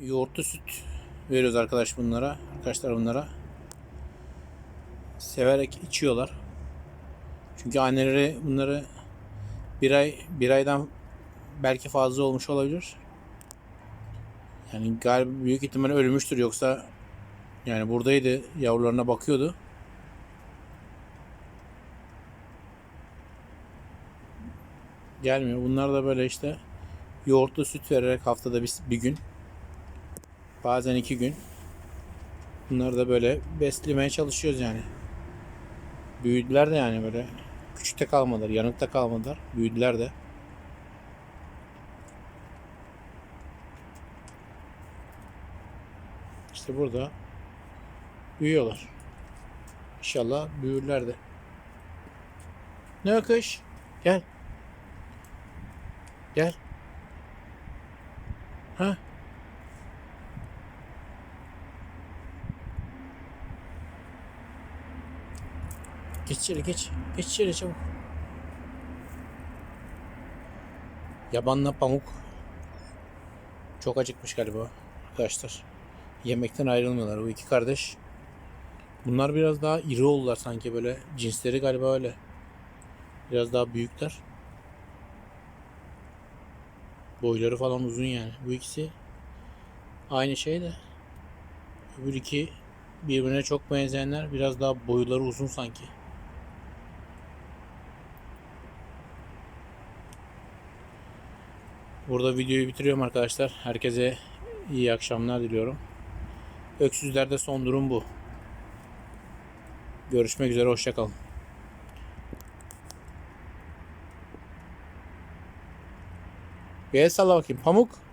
yoğurtlu süt veriyoruz arkadaş bunlara. Arkadaşlar bunlara. Severek içiyorlar. Çünkü anneleri bunları bir ay bir aydan belki fazla olmuş olabilir. Yani galiba büyük ihtimalle ölmüştür yoksa yani buradaydı yavrularına bakıyordu. Gelmiyor. Bunlar da böyle işte yoğurtlu süt vererek haftada bir, bir gün bazen iki gün bunları da böyle beslemeye çalışıyoruz yani. Büyüdüler de yani böyle küçükte kalmadılar, yanıkta kalmadılar. Büyüdüler de. İşte burada büyüyorlar. İnşallah büyürler de. Ne o kış? Gel. Gel. Ha? Geç içeri geç. Geç içeri çabuk. Yabanla pamuk. Çok acıkmış galiba arkadaşlar. Yemekten ayrılmıyorlar bu iki kardeş. Bunlar biraz daha iri oldular sanki böyle. Cinsleri galiba öyle. Biraz daha büyükler. Boyları falan uzun yani. Bu ikisi aynı şey de. Öbür iki birbirine çok benzeyenler biraz daha boyları uzun sanki. Burada videoyu bitiriyorum arkadaşlar. Herkese iyi akşamlar diliyorum. Öksüzlerde son durum bu. Görüşmek üzere. Hoşçakalın. Bir el salla bakayım. Pamuk.